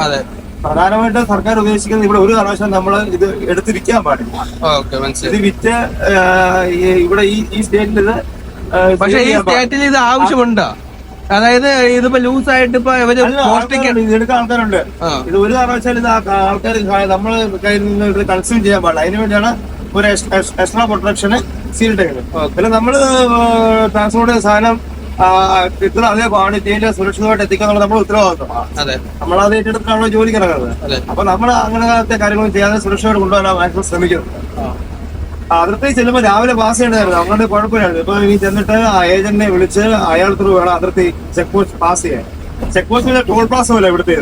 പ്രധാനമായിട്ട് സർക്കാർ ഉദ്ദേശിക്കുന്നത് ഇവിടെ ഒരു കാരണവശാലും നമ്മൾ ഇത് എടുത്തിരിക്കാൻ പാടില്ല. ഇത് വിറ്റ് ഇവിടെ ഈ ഈ സ്റ്റേറ്റിൽ ഇത് പക്ഷേ ഈ സ്റ്റേറ്റിൽ ഇത് ആവശ്യമുണ്ടോ? അതായത് ഇതിപ്പോ ലൂസ് ആയിട്ട് ഇപ്പൊ ഇവർ ആൾക്കാരുണ്ട്, ഇത് എടുക്കാൻ ആൾക്കാരുണ്ട്. വെച്ചാൽ ഇത് ഒരു കാരണവശാലും ഇത് ആൾക്കാർ നമ്മൾ കയ്യിൽ നിന്ന് കൺസ്യൂം ചെയ്യാൻ പാടില്ല. അതിനു വേണ്ടിയാണ് ഒരു എക്സ്ട്രാ പ്രൊട്ടക്ഷൻ സീൽ ചെയ്യുന്നത് പിന്നെ നമ്മൾ ട്രാൻസ്പോർട്ട് സാധനം ഇത്ര കിട്ടുന്ന അതേ ക്വാണ്ടിറ്റിയിൽ സുരക്ഷിതമായിട്ട് എത്തിക്കാന്നുള്ള നമ്മുടെ ഉത്തരവാദിത്വമാണ് അതെ. നമ്മൾ അത് ഏറ്റെടുത്തിട്ടാണല്ലോ ജോലിക്ക് ഇറങ്ങുന്നത്. അപ്പൊ നമ്മൾ അങ്ങനത്തെ കാര്യങ്ങളും ചെയ്യാതെ സുരക്ഷയോട് കൊണ്ടുപോകാൻ മാക്സിമം ശ്രമിക്കുന്നത് ആ. അതിർത്തി ചെല്ലുമ്പോ രാവിലെ പാസ് ചെയ്യണമായിരുന്നു അങ്ങോട്ട് കുഴപ്പമില്ലായിരുന്നു. ഇപ്പൊ ഇനി ചെന്നിട്ട് ആ ഏജന്റിനെ വിളിച്ച് അയാൾ ത്രൂ വേണം അതിർത്തി ചെക്ക് പോസ്റ്റ് പാസ് ചെയ്യാൻ. ചെക്ക് പോസ്റ്റിലെ ടോൾ പ്ലാസ പോലെ ഇവിടുത്തെ.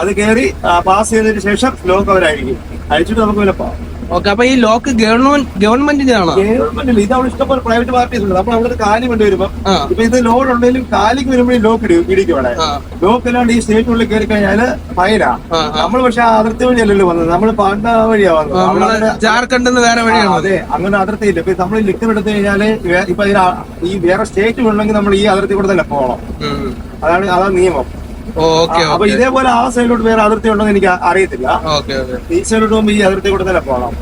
അത് കയറി പാസ് ചെയ്തതിന് ശേഷം ലോക്ക് അവരായിരിക്കും. അയച്ചിട്ട് നമുക്ക് പിന്നെ പോവാം. ഓക്കെ അപ്പൊ ഈ ലോക്ക് ഗവൺമെന്റ് ഗവൺമെന്റിന്റെ ആണോ ഗവൺമെന്റിൽ ഇത് അവിടെ ഇഷ്ടംപോലെ പ്രൈവറ്റ് പാർട്ടീസ് ഉണ്ട്. നമ്മൾ അവിടെ കാലി കൊണ്ട് വരുമ്പോ ഇപ്പൊ ഇത് ലോഡ് ഉണ്ടെങ്കിലും കാലിക്ക് വരുമ്പോഴും ലോക്ക് ഇടിക്കും അവിടെ. ലോക്ക് അല്ലാണ്ട് ഈ സ്റ്റേറ്റിനുള്ളിൽ കയറി കഴിഞ്ഞാൽ ആ. നമ്മൾ പക്ഷെ അതിർത്തി വഴിയല്ലല്ലോ വന്നത്. നമ്മൾ പാണ്ട വഴിയാ വന്നത്. നിന്ന് വേറെ വഴിയാണ് അതെ. അങ്ങനെ അതിർത്തി ഇല്ല. ഇപ്പൊ നമ്മൾ ലിക്കർ എടുത്തു കഴിഞ്ഞാൽ ഇപ്പൊ ഈ വേറെ സ്റ്റേറ്റ് ഉണ്ടെങ്കിൽ നമ്മൾ ഈ അതിർത്തി കൂടെ തന്നെ പോകണം. അതാണ് അതാണ് നിയമം. അപ്പൊ ഇതേപോലെ ആ സൈഡിലോട്ട് വേറെ അതിർത്തി ഉണ്ടെന്ന് എനിക്ക് അറിയത്തില്ല. ഈ സൈഡിലോട്ട് പോകുമ്പോ ഈ അതിർത്തി കൂടെ തന്നെ പോകണം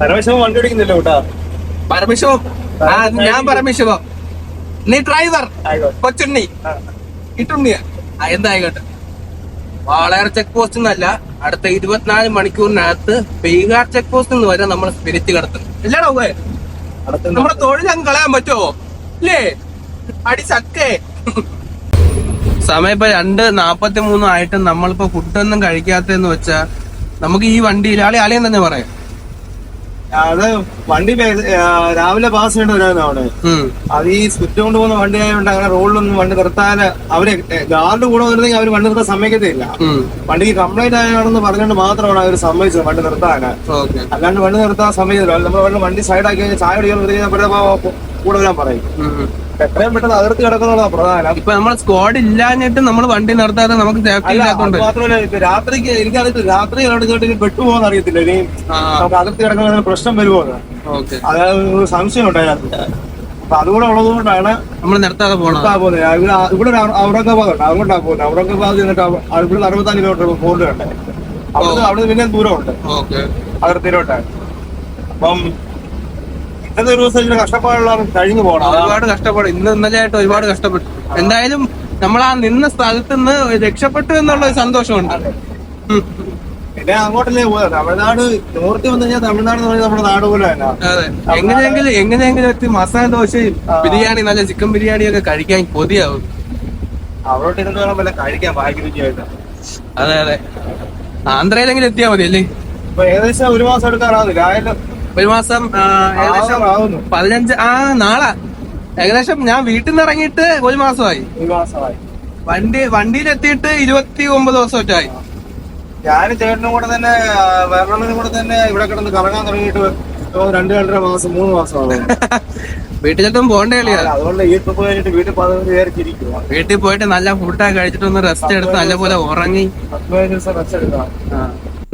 പരമശിവം വണ്ടി ഓടിക്കുന്നില്ല കൂട്ടാ? പരമേശ്വരം ഞാൻ പരമശിവം നീ ഡ്രൈവർ. കൊച്ചുണ്ണി. ഇട്ടുണ്ണിയ എന്തായിക്കോട്ടെ. വാളയാർ ചെക്ക് പോസ്റ്റ് എന്നല്ല അടുത്ത ഇരുപത്തിനാല് മണിക്കൂറിനകത്ത് ബീഹാർ ചെക്ക് പോസ്റ്റ് എന്ന് വരെ നമ്മൾ സ്പിരിറ്റ് കടത്തും ഇല്ലടോ അടുത്ത നമ്മുടെ തൊഴിൽ അങ്ങ് കളയാൻ പറ്റുമോ ഇല്ലേ? അടി സക്കേ സമയം ഇപ്പൊ രണ്ട് നാപ്പത്തി മൂന്നും ആയിട്ട് നമ്മളിപ്പോ ഫുഡൊന്നും കഴിക്കാത്തെന്ന് വെച്ചാ നമുക്ക് ഈ വണ്ടിയിൽ ആളെ ആലയം തന്നെ പറയാം. അത് വണ്ടി രാവിലെ പാസ് ചെയ്യേണ്ടവരായിരുന്നു അവിടെ. ഉം. അത് ഈ സ്വിറ്റ് കൊണ്ട് പോകുന്ന വണ്ടി ആയതുകൊണ്ട് അങ്ങനെ റോഡിലൊന്നും വണ്ടി നിർത്താൻ അവർ ഗാർഡ് കൂടെ വന്നിരുന്നെങ്കിൽ അവർ വണ്ടി നിർത്താൻ സമ്മതിക്കത്തില്ല. വണ്ടിക്ക് കംപ്ലൈന്റ് ആയാണെന്ന് പറഞ്ഞുകൊണ്ട് മാത്രമാണ് അവർ സമ്മതിച്ചത് വണ്ടി നിർത്താൻ അല്ലാണ്ട് വണ്ടി നിർത്താൻ സമ്മതിച്ചില്ല നമ്മൾ വണ്ടി സൈഡ് സൈഡാക്കി കഴിഞ്ഞാൽ ചായ അടിക്കാൻ കൂടെ വരാൻ പറയും. എത്രയും പെട്ടെന്ന് അതിർത്തി കിടക്കുന്നതാണ് പ്രധാനം. ഇപ്പൊ നമ്മൾ സ്ക്വാഡ് ഇല്ലാഞ്ഞിട്ട് നമ്മൾ വണ്ടി നിർത്താതെ നമുക്ക് സേഫ്റ്റി ഇല്ലാത്തോണ്ട് മാത്രമല്ല രാത്രിക്ക് എനിക്കറിയത്തില്ല രാത്രി ഇങ്ങോട്ട് പെട്ടുപോകാൻ അറിയത്തില്ല ഇനി നമുക്ക് അതിർത്തി കിടക്കുന്ന പ്രശ്നം വരുമോ അതായത് സംശയം ഉണ്ടായിരുന്നു അപ്പൊ അതുകൂടെ ഉള്ളതുകൊണ്ടാണ് നമ്മൾ നിർത്താതെ പോകുന്നത്. ഇവിടെ ഔറംഗാബാദ് ഉണ്ട് അതുകൊണ്ടാണ് പോകുന്നത്. ഔറംഗാബാദ് ചെന്നിട്ട് ഇവിടെ അറുപത്താൽ കിലോമീറ്റർ പോകുന്നുണ്ട് അവിടെ അവിടെ പിന്നെ ദൂരമുണ്ട്. അതിർത്തിയിലോട്ടാണ് അതിർത്തിയിലോട്ട് അപ്പം ഇന്നത്തെ ദിവസം കഴിഞ്ഞു പോകണം. ഒരുപാട് കഷ്ടപ്പാട്. ഇന്ന് ഇന്നലെയായിട്ട് ഒരുപാട് കഷ്ടപ്പെട്ടു. എന്തായാലും നമ്മൾ ആ നിന്ന സ്ഥലത്ത് നിന്ന് രക്ഷപ്പെട്ടു എന്നുള്ള സന്തോഷമുണ്ട്. പിന്നെ അങ്ങോട്ടല്ലേ പോയത്? തമിഴ്നാട് നോർത്തി വന്നു കഴിഞ്ഞാൽ തമിഴ്നാട് എന്ന് പറഞ്ഞാൽ നമ്മുടെ നാട് പോലെ അതെ. എങ്ങനെയെങ്കിലും എങ്ങനെയെങ്കിലും എത്തി മസാല ദോശയും ബിരിയാണി നല്ല ചിക്കൻ ബിരിയാണി ഒക്കെ കഴിക്കാൻ കൊതിയാവും. അവരോട് ഇരുന്ന് വേണം വല്ല കഴിക്കാൻ ഭാഗ്യ രുചിയായിട്ട് അതെ അതെ. ആന്ധ്രയിലെങ്കിലും എത്തിയാ മതി അല്ലേ? ഇപ്പൊ ഏകദേശം ഒരു മാസം എടുക്കാറാവുന്നില്ല. ആയാലും ഒരു മാസം ഏകദേശം പതിനഞ്ച് ആ നാളെ. ഏകദേശം ഞാൻ വീട്ടിൽ നിന്ന് ഇറങ്ങിയിട്ട് ഒരു മാസമായി. വണ്ടി വണ്ടിയിൽ എത്തിയിട്ട് ഇരുപത്തി ഒമ്പത് ദിവസമായിട്ടായി. ഞാൻ ചേട്ടനും കൂടെ തന്നെ ആ, കൂടെ തന്നെ ഇവിടെ കിടന്ന് കറങ്ങാൻ തുടങ്ങിയിട്ട് രണ്ട് രണ്ടര മാസം മൂന്ന് മാസം വീട്ടിൽ വീട്ടിലെത്തും പോകണ്ടേ അതുകൊണ്ട് ഈ ട്രിപ്പ് കഴിഞ്ഞിട്ട് വീട്ടിൽ പതിനഞ്ച് വിചാരിച്ചിരിക്കുക വീട്ടിൽ പോയിട്ട് നല്ല ഫുഡൊക്കെ കഴിച്ചിട്ട് ഒന്ന് റെസ്റ്റ് എടുത്ത് നല്ലപോലെ ഉറങ്ങി. പത്ത് പതിനഞ്ച് ദിവസം റെസ്റ്റ് എടുക്കണം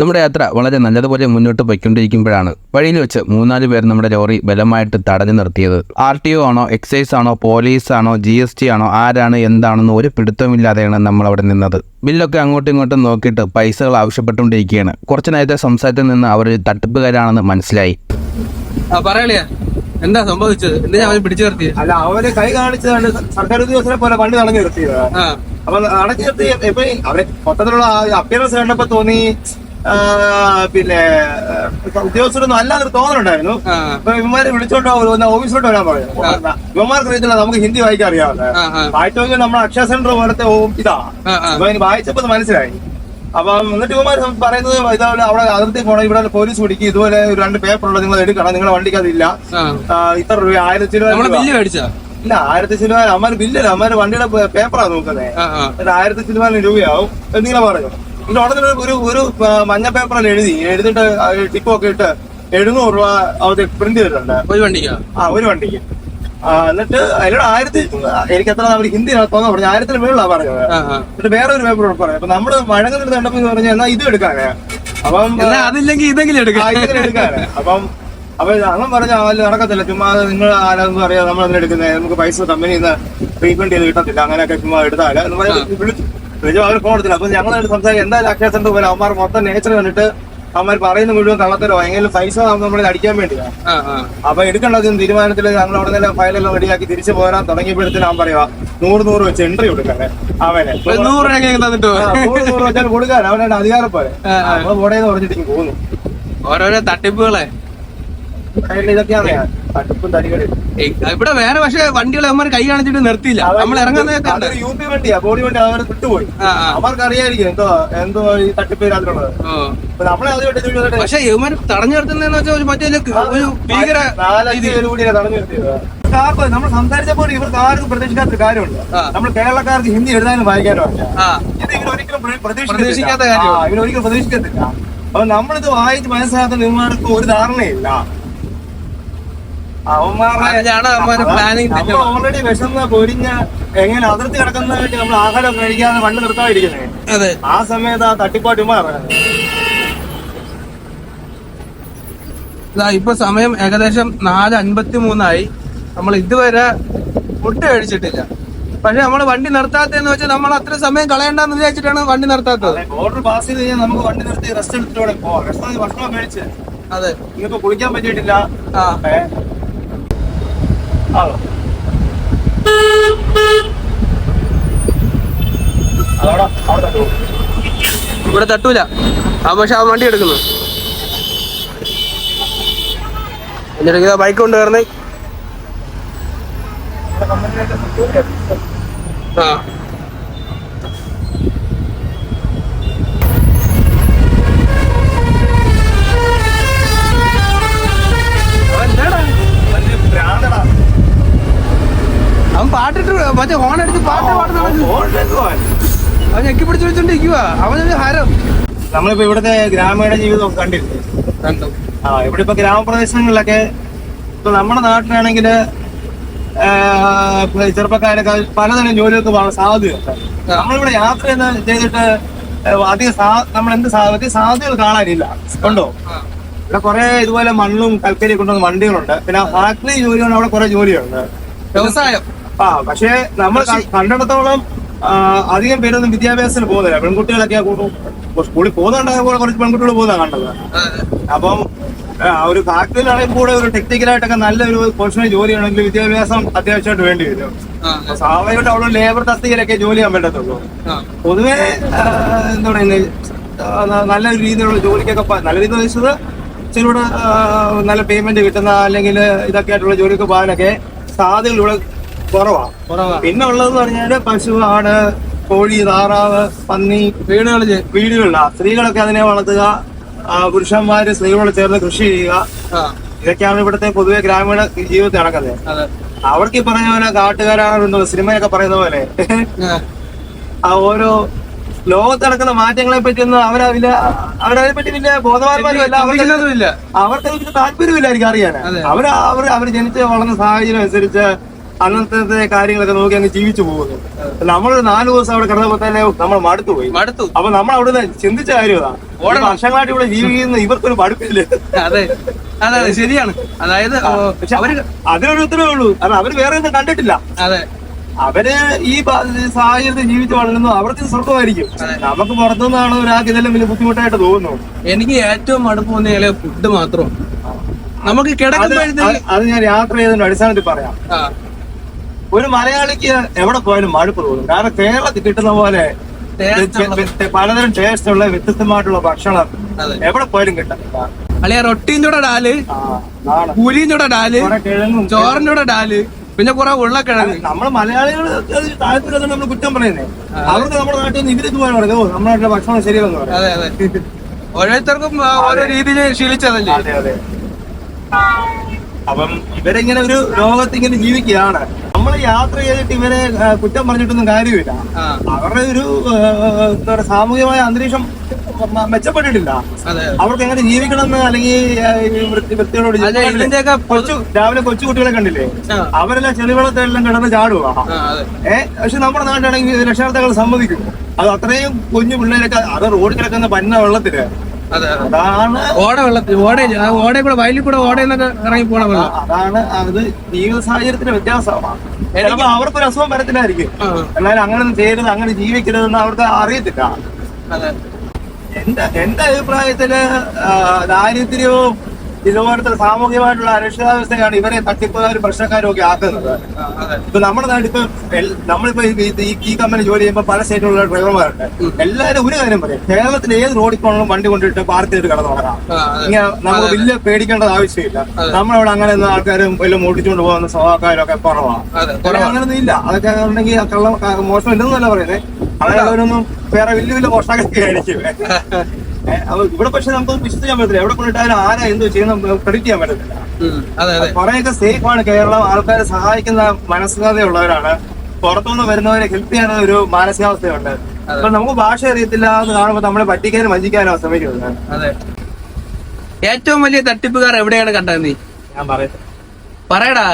നമ്മുടെ യാത്ര വളരെ നല്ലതുപോലെ മുന്നോട്ട് പോയിക്കൊണ്ടിരിക്കുമ്പോഴാണ്. വഴിയിൽ വെച്ച് മൂന്നാൽ പേർ നമ്മുടെ ലോറി ബലമായിട്ട് തടഞ്ഞു നിർത്തിയത്. ആർ ടി ഒ ആണോ എക്സൈസ് ആണോ പോലീസ് ആണോ ജി എസ് ടി ആണോ ആരാണ് എന്താണെന്ന് ഒരു പിടുത്തമില്ലാതെയാണ് നമ്മൾ അവിടെ നിന്നത്. ബില്ലൊക്കെ അങ്ങോട്ടും ഇങ്ങോട്ടും നോക്കിയിട്ട് പൈസകൾ ആവശ്യപ്പെട്ടുകൊണ്ടിരിക്കുകയാണ്. കുറച്ചു നേരത്തെ സംസാരത്തിൽ നിന്ന് അവർ തട്ടിപ്പുകാരാണെന്ന് മനസ്സിലായി. പറയളിയാ എന്താ സംഭവിച്ചത്? എന്തിനാ അവർ പിടിച്ചു നിർത്തിയത് അല്ല അവർ കൈ കാണിച്ചതാണ് സർക്കാർ ഉദ്യോഗസ്ഥരെ പോലെ വണ്ടി തടഞ്ഞു നിർത്തിയത്. അപ്പൊ അടച്ചു നിർത്തി ഇപ്പൊ അവരെ മൊത്തത്തിലുള്ള അപ്പിയറൻസ് കണ്ടപ്പോ തോന്നി പിന്നെ ഉദ്യോഗസ്ഥരൊന്നും അല്ലാതൊരു തോന്നലുണ്ടായിരുന്നു. അപ്പൊ ഇവന്മാരെ വിളിച്ചോണ്ട് ഓഫീസിലോട്ട് വരാൻ പറഞ്ഞു. ഇവന്മാർക്ക് അറിയത്തില്ല നമുക്ക് ഹിന്ദി വായിക്കാൻ അറിയാവുന്ന വായിച്ചു നമ്മുടെ അക്ഷയ സെന്റർ പോലത്തെ ഇതാ. അപ്പൊ അതിന് വായിച്ചപ്പോ മനസ്സിലായി. അപ്പം എന്നിട്ട് ഇവന്മാർ പറയുന്നത് ഇതാ അവിടെ അതിർത്തി പോണം ഇവിടെ പോലീസ് പിടിക്കും ഇതുപോലെ ഒരു രണ്ട് പേപ്പറുള്ളത് നിങ്ങൾ എടുക്കണം നിങ്ങളുടെ വണ്ടിക്ക് അതില്ല ഇത്ര രൂപ ആയിരത്തി രൂപ. ഇല്ല ആയിരത്തി ശതമാനം അമ്മാര് ബില്ലല്ല അമ്മാര് വണ്ടിയുടെ പേപ്പറാ നോക്കുന്നത്. ആയിരത്തി ശതമാനം രൂപയാവും. എന്നിങ്ങനെ പറഞ്ഞു. എന്നിട്ട് ഒരു- ഒരു മഞ്ഞ പേപ്പറിൽ എഴുതി? എഴുതിട്ട് ടിപ്പൊക്കെ ഇട്ട് എഴുന്നൂറ് രൂപ അവർ പ്രിന്റ് ചെയ്തിട്ടുണ്ട്. ഒരു വണ്ടിക്ക്? ആ ഒരു വണ്ടിക്ക്. എന്നിട്ട് അതിലൂടെ ആയിരത്തി എനിക്ക് എത്ര അവർ ഹിന്ദി തോന്നാ പറഞ്ഞു. ആയിരത്തിന് മേളിലാണ് പറഞ്ഞത്. എന്നിട്ട് വേറെ ഒരു പേപ്പർ പറയാം. അപ്പൊ നമ്മൾ വഴങ്ങുന്നിട്ട് കണ്ടപ്പോ പറഞ്ഞു എന്നാ ഇത് എടുക്കാനേ? അപ്പം അതില്ലെങ്കിൽ ഇതെങ്കിലും എടുക്കാം. എടുക്കാനേ? അപ്പം അപ്പൊ അങ്ങനെ പറഞ്ഞ അല്ല നടക്കത്തില്ല. ചുമ്മാ നിങ്ങൾ ആരാന്ന് പറയാ നമ്മൾ അതിന് എടുക്കുന്നത് നമുക്ക് പൈസ കമ്പനിയിൽ നിന്ന് ട്രീറ്റ്മെന്റ് ചെയ്ത് കിട്ടത്തില്ല. അങ്ങനെയൊക്കെ ചുമ്മാ എടുത്താൽ എന്ന് വിളിച്ചു. വിളിച്ചു അവർ ഫോൺ എടുത്തില്ല. അപ്പൊ ഞങ്ങൾ സംസാരിക്കും. എന്തായാലും അക്ഷയ സെന്റർ പോലെ അവന്മാർ മൊത്തം നേച്ചർ കണ്ടിട്ട് അവന്മാർ പറയുന്ന മുഴുവൻ കള്ളത്തരോ എങ്കിലും പൈസ നമ്മളെ അടിക്കാൻ വേണ്ടിയാ. അപ്പൊ എടുക്കേണ്ടത് തീരുമാനത്തിൽ ഞങ്ങൾ അവിടെ നിന്ന് ഫയലെല്ലാം റെഡിയാക്കി തിരിച്ചു പോരാൻ തുടങ്ങിയപ്പോഴത്തേനും അവൻ പറയുക നൂറ് നൂറ് വെച്ച് എൻട്രി കൊടുക്കാനെ അവനെ. നൂറ് നൂറ് നൂറ് വെച്ചാൽ കൊടുക്കാൻ. അവനെ അധികാരം പോലെ. അപ്പൊ പോടേന്ന് പറഞ്ഞിട്ട് പോകുന്നു. ഓരോരോ തട്ടിപ്പുകളെ അതിൽ ഇതൊക്കെയാണ് ഞാൻ തട്ടിപ്പും തടികളും ഏയ്, ഇവിടെ വേറെ പക്ഷെ വണ്ടികൾ അവന്മാർ കൈ കാണിച്ചിട്ട് നിർത്തിയില്ല. നമ്മൾ ഇറങ്ങാൻ. അതൊരു യു പി വണ്ടിയാ. ബോഡി വണ്ടി അവർ വിട്ടുപോയി. അവർക്ക് അറിയായിരിക്കും എന്തോ എന്തോ ഈ തട്ടിപ്പ് അപ്പൊ നമ്മളെ ആദ്യമായിട്ട് പക്ഷെ ഇവന്മാർ തടഞ്ഞു നിർത്തുന്നതെന്ന് വെച്ചാൽ മറ്റേ ഒരു ഭീകര തടഞ്ഞു നിർത്തിയത്. ആർക്കും നമ്മൾ സംസാരിച്ചപ്പോൾ ഇവർക്ക് ആർക്കും പ്രതീക്ഷിക്കാത്ത കാര്യമുണ്ട്. നമ്മൾ കേരളക്കാർക്ക് ഹിന്ദി എഴുതാനും വായിക്കാനും അറിയാം. ഇത് ഇവരൊരിക്കലും. പ്രതീക്ഷിക്കാത്ത കാര്യം. ഇവരൊരിക്കലും പ്രതീക്ഷിക്കത്തില്ല. അപ്പൊ നമ്മളിത് വായിച്ച് മനസ്സിലാക്കുന്ന ഇവന്മാർക്ക് ഒരു ധാരണയില്ല. അവന്മാരുടെ ഓൾറെഡി വിശന്ന് പൊരിഞ്ഞ എങ്ങനെ അതിർത്തി കിടക്കുന്ന വേണ്ടി നമ്മൾ ആഹാരം കഴിക്കാതെ വണ്ടി നിർത്താതിരിക്കുന്നത് ആ സമയത്ത് ആ തട്ടിപ്പാട്ട് ഇവന്മാർ ഇറങ്ങുന്നത്. ഇതാ ഇപ്പൊ സമയം ഏകദേശം നാല് അൻപത്തി മൂന്നായി നമ്മൾ ഇതുവരെ ഫുഡ് കഴിച്ചിട്ടില്ല. പക്ഷെ നമ്മൾ വണ്ടി നിർത്താത്തെന്ന് വെച്ചാൽ നമ്മൾ അത്ര സമയം കളയണ്ടെന്ന് വിചാരിച്ചിട്ടാണ് വണ്ടി നിർത്താത്തത്. ബോർഡർ പാസ് ചെയ്ത് കഴിഞ്ഞാൽ നമുക്ക് വണ്ടി നിർത്തി റെസ്റ്റ് എടുത്തിട്ട് പോവാം. ഭക്ഷണം കഴിച്ച്. അതെ. ഇന്നിപ്പോ കുളിക്കാൻ പറ്റിയിട്ടില്ല ആ ഏ? ആണോ? അതവിടെ അവിടെ തട്ടുമോ? ഇവിടെ തട്ടൂല. ആ പക്ഷെ ആ വണ്ടി എടുക്കുന്നു. എന്നിട്ട് ബൈക്ക് കൊണ്ട് കയറുന്നേ. ആ വലിയ ഭ്രാന്തടാ. അവൻ പാട്ടിട്ട് മറ്റേ ഹോൺ അടിച്ച് പാട്ട് പാടുന്ന. അവൻ ഞെക്കി പിടിച്ചു വിളിച്ചോണ്ടിരിക്കുക അവനൊരു ഹരം. നമ്മളിപ്പോ ഇവിടുത്തെ ഗ്രാമീണ ജീവിതം കണ്ടിരുന്നു കണ്ടു. ആ ഇവിടെ ഇപ്പൊ ഗ്രാമപ്രദേശങ്ങളിലൊക്കെ ഇപ്പൊ നമ്മുടെ നാട്ടിലാണെങ്കിൽ ചെറുപ്പക്കാരൊക്കെ പലതരം ജോലികൾക്ക് പോകാൻ സാധ്യതയുണ്ട്. നമ്മളിവിടെ യാത്ര ചെയ്തിട്ട് അധികം സാ- നമ്മൾ എന്ത് അധികം സാധ്യതകൾ കാണാനില്ല. കണ്ടോ? ഇവിടെ കുറെ ഇതുപോലെ മണ്ണും കൽക്കരി കൊണ്ടുവന്ന വണ്ടികളുണ്ട്. പിന്നെ ഫാക്ടറി ജോലിയാണ് അവിടെ കുറെ ജോലിയുണ്ട് വ്യവസായം. ആ പക്ഷേ നമ്മൾ കണ്ടിടത്തോളം അധികം പേരൊന്നും വിദ്യാഭ്യാസത്തിന് പോകുന്നില്ല. പെൺകുട്ടികളൊക്കെ കൂടും സ്കൂളിൽ പോകുന്നുണ്ടായ കൂടെ കുറച്ച് പെൺകുട്ടികൾ പോകുന്ന കണ്ടത്. അപ്പം ആ, ഒരു ഫാക്ടറിയിലാണെങ്കിൽ കൂടെ ഒരു ടെക്നിക്കലായിട്ടൊക്കെ നല്ലൊരു പൊസിഷനിൽ ജോലി ആണെങ്കിൽ വിദ്യാഭ്യാസം അത്യാവശ്യമായിട്ട് വേണ്ടി വരും. സ്വാഭാവികമായിട്ട് അവിടെ ലേബർ തസ്തികയിലൊക്കെ ജോലി ചെയ്യാൻ പറ്റത്തുള്ളൂ. പൊതുവെ എന്താ പറയുന്നത് നല്ല രീതിയിലുള്ള ജോലിക്കൊക്കെ നല്ല രീതി ഉദ്ദേശിച്ചത് ഇച്ചിരി കൂടെ നല്ല പേയ്മെന്റ് കിട്ടുന്ന അല്ലെങ്കിൽ ഇതൊക്കെ ആയിട്ടുള്ള ജോലിക്ക് പോകാനൊക്കെ സാധ്യതകൾ ഇവിടെ കുറവാണ് കുറവാ. പിന്നെ ഉള്ളതെന്ന് പറഞ്ഞാൽ പശു ആട് കോഴി താറാവ് പന്നി വീടുകളിൽ വീടുകളിലാണ് സ്ത്രീകളൊക്കെ അതിനെ വളർത്തുക പുരുഷന്മാര് സ്ത്രീകളോട് ചേർന്ന് കൃഷി ചെയ്യുക. ഇതൊക്കെയാണ് ഇവിടുത്തെ പൊതുവെ ഗ്രാമീണ ജീവിതത്തിൽ നടക്കുന്നത്. അവർക്ക് ഈ പറഞ്ഞ പോലെ കാട്ടുകാരാണോ സിനിമയൊക്കെ പറയുന്ന പോലെ. ആ, ഓരോ ലോകത്ത് നടക്കുന്ന മാറ്റങ്ങളെ പറ്റിയൊന്നും അവരതില്ല അവരതിനെ പറ്റി വലിയ ബോധവാന്മാരുമല്ല അവർക്ക് അവർക്ക് താല്പര്യമില്ലായിരിക്കും അറിയാൻ. അവർ അവർ അവർ ജനിച്ച് വളർന്ന സാഹചര്യം അനുസരിച്ച് അന്നത്തെ കാര്യങ്ങളൊക്കെ നോക്കി അങ്ങ് ജീവിച്ചു പോകുന്നു. നമ്മൾ നാല് ദിവസം അവിടെ കിടന്നപ്പോ തന്നെ നമ്മൾ മടുത്തു പോയി. മടുത്തു. അപ്പൊ നമ്മൾ അവിടെ ചിന്തിച്ച കാര്യമാണ്. വർഷങ്ങളായിട്ട് ഇവിടെ ജീവിക്കുന്ന ഇവർക്കൊരു മടുപ്പില്ലേ? അതെ. അതെ അതെ ശരിയാണ്. അതായത് അവർ അതിനൊരു ഉത്തരവേ ഉള്ളൂ. കാരണം അവർ വേറെ ഒന്നും കണ്ടിട്ടില്ല. അതെ. അവർ ഈ സാഹചര്യത്തിൽ ജീവിച്ചു വളരുന്നു അവർക്ക് സുഖമായിരിക്കും സ്വർഗമായിരിക്കും നമുക്ക് പുറത്തുനിന്നാണ് ഒരാൾക്ക് ഇതെല്ലാം വലിയ ബുദ്ധിമുട്ടായിട്ട് തോന്നുന്നു എനിക്ക് ഏറ്റവും മടുപ്പ് തോന്നിയാൽ ഫുഡ് മാത്രം. നമുക്ക് കിടക്കുമ്പോഴത്തേക്ക് അത് ഞാൻ യാത്ര ചെയ്തതിന്റെ അടിസ്ഥാനത്തിൽ പറയാം. ഒരു മലയാളിക്ക് എവിടെ പോയാലും മടുപ്പ് തോന്നും. കാരണം കേരളത്തിൽ കിട്ടുന്ന പോലെ പലതരം ടേസ്റ്റ് ഉള്ള വ്യത്യസ്തമായിട്ടുള്ള ഭക്ഷണം എവിടെ പോയാലും കിട്ടാം അളിയ റൊട്ടീന്റെ കൂടെ ഡാൽ കൂടെ ഡാൽ ചോറിന്റെ ഡാൽ പിന്നെ കുറെ ഉരുളക്കിഴങ്ങ്. നമ്മൾ മലയാളികൾ താല്പര്യം നമ്മൾ കുറ്റം പറയുന്നേ. അവർക്ക് നമ്മുടെ നാട്ടിൽ നിന്ന് ഇവർ ഇതുപോലെ പറയുന്നത് ഓ നമ്മുടെ നാട്ടിലെ ഭക്ഷണം ശരിയെന്ന് പറയും. അതെ അതെ. ഓരോരുത്തർക്കും ഓരോ രീതിയിൽ ശീലിച്ചതല്ലേ? അതെ അതെ. അപ്പം ഇവരിങ്ങനെ ഒരു ലോകത്ത് ഇങ്ങനെ ജീവിക്കുകയാണ്. നമ്മൾ യാത്ര ചെയ്തിട്ട് ഇവരെ കുറ്റം പറഞ്ഞിട്ടൊന്നും കാര്യമില്ല. അവരുടെ ഒരു എന്താ പറയുക സാമൂഹികമായ അന്തരീക്ഷം മെച്ചപ്പെട്ടിട്ടില്ല. അവർക്ക് എങ്ങനെ ജീവിക്കണം അല്ലെങ്കിൽ കൊച്ചു രാവിലെ കൊച്ചു കുട്ടികളെ കണ്ടില്ലേ. അവരെല്ലാം ചെളിവെള്ളത്തെല്ലാം കിടന്ന് ചാടുക ഏഹ് പക്ഷെ നമ്മുടെ നാട്ടിലാണെങ്കിൽ രക്ഷകർത്താക്കൾ സമ്മതിക്കും അത് അത്രയും കുഞ്ഞു പിള്ളേരൊക്കെ അത് റോഡ് കിടക്കുന്ന പന്ന വെള്ളത്തിൽ അതാണ് ഓട വെള്ളത്തിൽ ഓട ഓടയിൽ കൂടെ വയലിൽ കൂടെ ഓടയെന്നൊക്കെ ഇറങ്ങി പോണ വെള്ളം. അതാണ് അത് ജീവിത സാഹചര്യത്തിന്റെ വ്യത്യാസമാണ്. ചിലപ്പോ അവർക്കൊരു അസുഖം വരത്തില്ലായിരിക്കും. എന്നാലും അങ്ങനെ ചെയ്യരുത് അങ്ങനെ ജീവിക്കരുതെന്ന് അവർക്ക് അറിയത്തില്ല. എന്റെ എന്റെ അഭിപ്രായത്തിൽ ദാരിദ്ര്യവും ഇതുപോലത്തെ സാമൂഹികമായിട്ടുള്ള അരക്ഷിതാവസ്ഥയാണ് ഇവരെ തട്ടിപ്പുകാരും പ്രശ്നക്കാരും ഒക്കെ ആക്കുന്നത്. ഇപ്പൊ നമ്മുടെ നാട്ടിൽ ഇപ്പൊ നമ്മളിപ്പോ ഈ- ഈ- ഈ- ഈ കമ്പനി ജോലി ചെയ്യുമ്പോൾ പല സ്റ്റേറ്റിലുള്ള ഡ്രൈവർമാരുണ്ട്. എല്ലാവരും ഒരു കാര്യം പറയും കേരളത്തിൽ ഏത് റോഡിൽ പോകണം വണ്ടി കൊണ്ടിട്ട് പാർക്ക് ചെയ്തിട്ട് കടന്നു തുടങ്ങാം ഇങ്ങനെ നമുക്ക് വലിയ പേടിക്കേണ്ടത് ആവശ്യമില്ല. നമ്മളവിടെ അങ്ങനെ ആൾക്കാരും വല്ലതും ഓടിച്ചുകൊണ്ട് പോകുന്ന സ്വഭാവക്കാരും ഒക്കെ കുറവാണ് അങ്ങനെയൊന്നും ഇല്ല അതൊക്കെ ഉണ്ടെങ്കിൽ കള്ളം മോശം ഇല്ലെന്നല്ല പറയുന്നത് അങ്ങനെയുള്ളവരൊന്നും വേറെ വലിയ വലിയ മോഷണങ്ങളൊക്കെ ആയിരിക്കും ഇവിടെ പക്ഷെ നമുക്ക് വിശ്വസിക്കാൻ പറ്റത്തില്ല. എവിടെ കൊണ്ടിട്ടാലും ആരാ എന്തോ ചെയ്യുന്ന ക്രെഡിറ്റ് ചെയ്യാൻ പറ്റത്തില്ല. കുറെയൊക്കെ സേഫ് ആണ്. കേരളം ആൾക്കാരെ സഹായിക്കുന്ന മനസ്സിലാതെയുള്ളവരാണ് പുറത്തുനിന്ന് വരുന്നവരെ ഹെൽപ്പ് ചെയ്യാൻ ഒരു മാനസികാവസ്ഥയുണ്ട്. അപ്പൊ നമുക്ക് ഭാഷ അറിയത്തില്ല എന്ന് കാണുമ്പോൾ നമ്മളെ പറ്റിക്കാനും വഞ്ചിക്കാനോ ശ്രമിക്കുന്നത് അതെ. ഏറ്റവും വലിയ തട്ടിപ്പുകാർ എവിടെയാണ് കണ്ടത് നീ? ഞാൻ പറയട്ടെ. പറയടാ.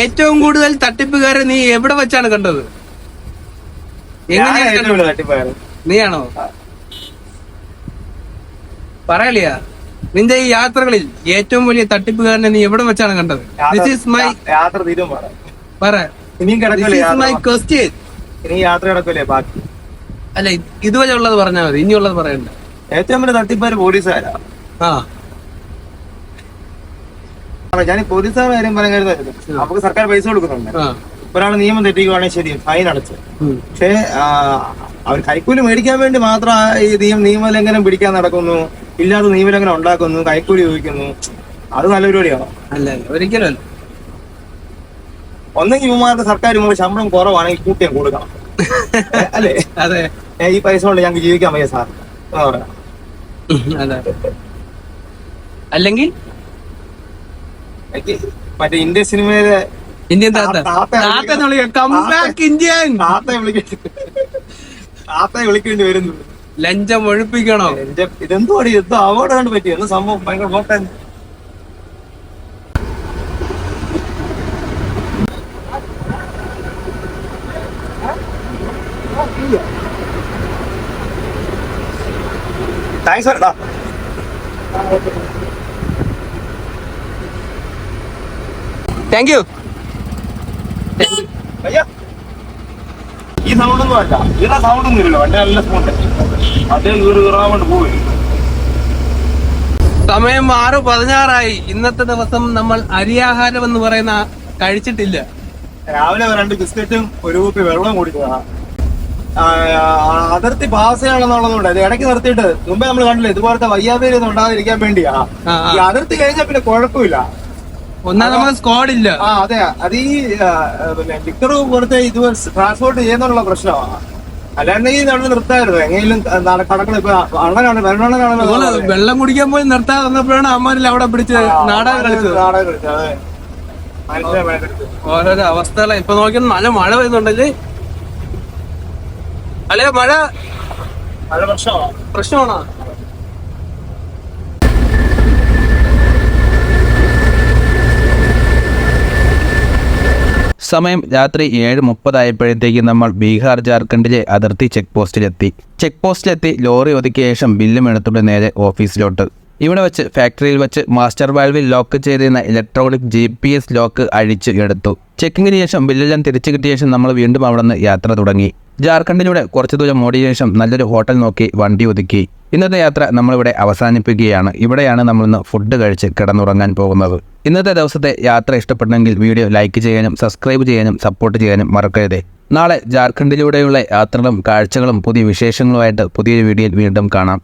ഏറ്റവും കൂടുതൽ തട്ടിപ്പുകാരെ നീ എവിടെ വെച്ചാണ് കണ്ടത്? എങ്ങനെയാണ് നീയാണോ? പറയലിയാ നിന്റെ ഈ യാത്രകളിൽ ഏറ്റവും വലിയ തട്ടിപ്പുകാരനെ നീ എവിടെ വെച്ചാണ് കണ്ടത്? ദിസ് ഈസ് മൈ യാത്ര തീരും പറ. ഇനിയും മൈ ക്വസ്റ്റ്യൻ ഇനി യാത്ര? ബാക്കി? അല്ല ഇതുവരെ ഉള്ളത് പറഞ്ഞാൽ മതി ഇനിയുള്ളത് പറയണ്ട. ഏറ്റവും വലിയ തട്ടിപ്പാര് പോലീസുകാരാ. ആ. ഞാൻ പോലീസുകാരുടെ കാര്യം പറയാൻ കരുതായിരുന്നു നമുക്ക് സർക്കാർ പൈസ കൊടുക്കുന്നുണ്ട്. ഒരാൾ നിയമം തെറ്റിക്കുവാണെങ്കിൽ ശരി ഫൈൻ അടച്ച്. പക്ഷേ അവർ കൈക്കൂലി മേടിക്കാൻ വേണ്ടി മാത്രം ഈ നിയമ നിയമലംഘനം പിടിക്കാൻ നടക്കുന്നു. ഇല്ലാത്ത നിയമലംഘനം ഉണ്ടാക്കുന്നു കൈക്കൂലി ചോദിക്കുന്നു. അത് നല്ല പരിപാടിയാണോ അല്ല ഒരിക്കലും അല്ല. ഒന്നെങ്കിൽ ഇവന്മാർക്ക് സർക്കാർ ഇവന്മാർക്ക് ശമ്പളം കുറവാണെങ്കിൽ കൂട്ടിയാൽ കൊടുക്കണം. അല്ലേ? അതെ. ഈ പൈസ കൊണ്ട് ഞങ്ങൾക്ക് ജീവിക്കാൻ വയ്യ സാർ. അതെ അല്ലെങ്കിൽ? മറ്റേ ഇന്ത്യൻ സിനിമയിലെ ഇന്ത്യൻ താത്ത താത്ത. താത്ത എന്ന് വിളിക്കാം. കം ബാക്ക് ഇന്ത്യൻ താത്തയെ വിളിക്കേണ്ടി താത്തയെ വിളിക്കേണ്ടി വരുന്നു ലഞ്ചം ഒഴിപ്പിക്കണോ? എന്റെ ഇതെന്തോ എന്തോ അവാർഡ് കണ്ട് പറ്റി എന്ന സംഭവം ഭയങ്കര താങ്ക്സ് താങ്ക് യു അയ്യ. സൗണ്ട് ഒന്നും അല്ല. ഇവിടെ സൗണ്ട് ഒന്നും ഇല്ലല്ലോ. വണ്ടി നല്ല അദ്ദേഹം ദൂരെ ദൂരാമണ്ട് പോയി സമയം ആറ് പതിനാറായി. ഇന്നത്തെ ദിവസം നമ്മൾ അരിയാഹാരം എന്ന് പറയുന്ന കഴിച്ചിട്ടില്ല. രാവിലെ രണ്ട് ബിസ്ക്കറ്റും ഒരു കുപ്പി വെള്ളം കുടിച്ചതാ. ആ, ആ, അതിർത്തി പാസ് ചെയ്യണമെന്നുള്ളതുകൊണ്ട് അത് ഇടയ്ക്ക് നിർത്തിയിട്ട് മുമ്പേ നമ്മൾ കണ്ടില്ല ഇതുപോലത്തെ വയ്യാതെ ഒന്നും ഉണ്ടാകാതിരിക്കാൻ വേണ്ടിയാ. ഈ അതിർത്തി കഴിഞ്ഞാൽ പിന്നെ കുഴപ്പമില്ല. ഒന്നാം സ്ക്വാഡ് ഇല്ല. ആ അതെ. അത് ഈ പിന്നെ ലിക്കർ പോലത്തെ ഇത് ട്രാൻസ്പോർട്ട് ചെയ്യുന്നുള്ള പ്രശ്നമാണ് അല്ലാണ്ടെങ്കിൽ നമ്മൾ നിർത്തായിരുന്നു. എങ്ങനെയും കടകൾ ഇപ്പൊ അണ്ണനാണ് വെള്ളണ്ണനാണ് വെള്ളം കുടിക്കാൻ പോയി നിർത്താതെ വന്നപ്പോഴാണ് അമ്മാരിൽ അവിടെ പിടിച്ച് നാടകം കളിച്ചത്. നാടകം കളിച്ചത്. അതെ. ഓരോരോ അവസ്ഥകളെ. ഇപ്പൊ നോക്കിയാൽ നല്ല മഴ പെയ്യുന്നുണ്ടല്ലേ? അല്ലേ മഴ? മഴ പ്രശ്നമാണോ പ്രശ്നമാണോ? സമയം രാത്രി ഏഴ് മുപ്പതായപ്പോഴത്തേക്ക് നമ്മൾ ബീഹാർ ജാർഖണ്ഡിലെ അതിർത്തി ചെക്ക് പോസ്റ്റിലെത്തി ചെക്ക് പോസ്റ്റിലെത്തി ലോറി ഒതുക്കിയ ശേഷം ബില്ലും എടുത്തുകൊണ്ട് നേരെ ഓഫീസിലോട്ട്. ഇവിടെ വെച്ച് ഫാക്ടറിയിൽ വെച്ച് മാസ്റ്റർ വാൽവിൽ ലോക്ക് ചെയ്തിരുന്ന electronic G P S lock അഴിച്ച് എടുത്തു. ചെക്കിങ്ങിന് ശേഷം ബില്ലെല്ലാം തിരിച്ചു കിട്ടിയ ശേഷം നമ്മൾ വീണ്ടും അവിടെ നിന്ന് യാത്ര തുടങ്ങി. ജാർഖണ്ഡിലൂടെ കുറച്ചു ദൂരം ഓടിയ ശേഷം നല്ലൊരു ഹോട്ടൽ നോക്കി വണ്ടി ഒതുക്കി. ഇന്നത്തെ യാത്ര നമ്മളിവിടെ അവസാനിപ്പിക്കുകയാണ്. ഇവിടെയാണ് നമ്മൾ ഇന്ന് ഫുഡ് കഴിച്ച് കിടന്നുറങ്ങാൻ പോകുന്നത്. ഇന്നത്തെ ദിവസത്തെ യാത്ര ഇഷ്ടപ്പെട്ടെങ്കിൽ വീഡിയോ ലൈക്ക് ചെയ്യാനും സബ്സ്ക്രൈബ് ചെയ്യാനും സപ്പോർട്ട് ചെയ്യാനും മറക്കരുതേ. നാളെ ജാർഖണ്ഡിലൂടെയുള്ള യാത്രകളും കാഴ്ചകളും പുതിയ വിശേഷങ്ങളുമായിട്ട് പുതിയൊരു വീഡിയോയിൽ വീണ്ടും കാണാം.